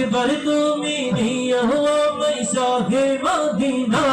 একবার তুমি নিয়ে হো मैं शाहे मदीना।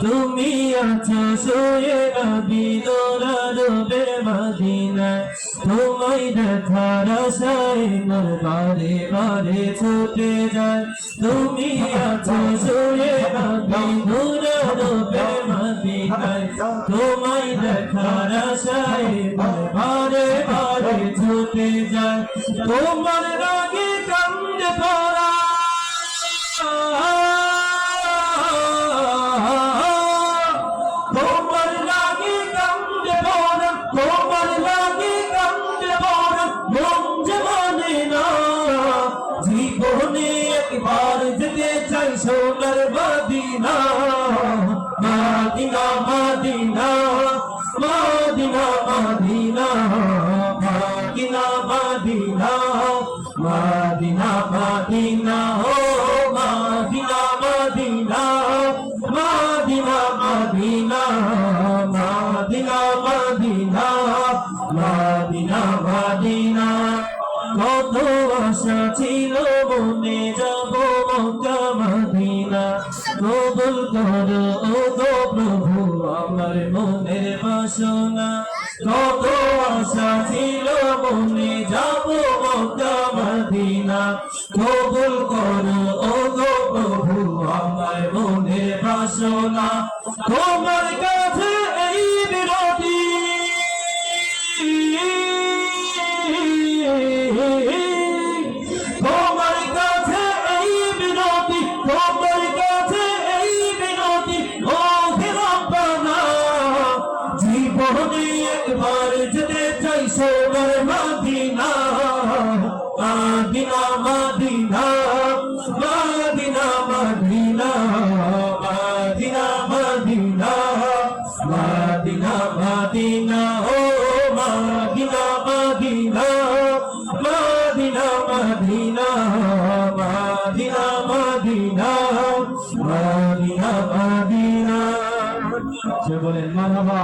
তুমি আছো শুয়ে নবী দোরারবে মদিনা তোমায় দেখার আশায় মোর বারে বারে ছুটে যায়। তুমি আছো শুয়ে নবী দোরারবে মদিনায় তোমায় দেখার আশায় মোর বারে বারে ছুটে যায়। তোমার রাগে কান্দে পড়া। একবার যেতে চাই সোনার Medina Medina Medina Medina Medina Medina Medina Medina Medina ও Medina Medina Medina Medina Medina Medina Medina Medina কত করো গো প্রভু, আমার মনের বাসনা। কত আশা ছিল মনে, যাব মক্কা মদিনা কবুল করো, ও গো প্রভু, আমার মনের বাসনা। তোমার কাছে এই বিরতি। তোমার কাছে এই বিনতি একবার যেতে চাই সোনার Medina Medina Medina Medina Medina Medina Medina Medina Medina ও Medina Medina Medina Medina Medina Medina Medina Medina সে বলেন মারহাবা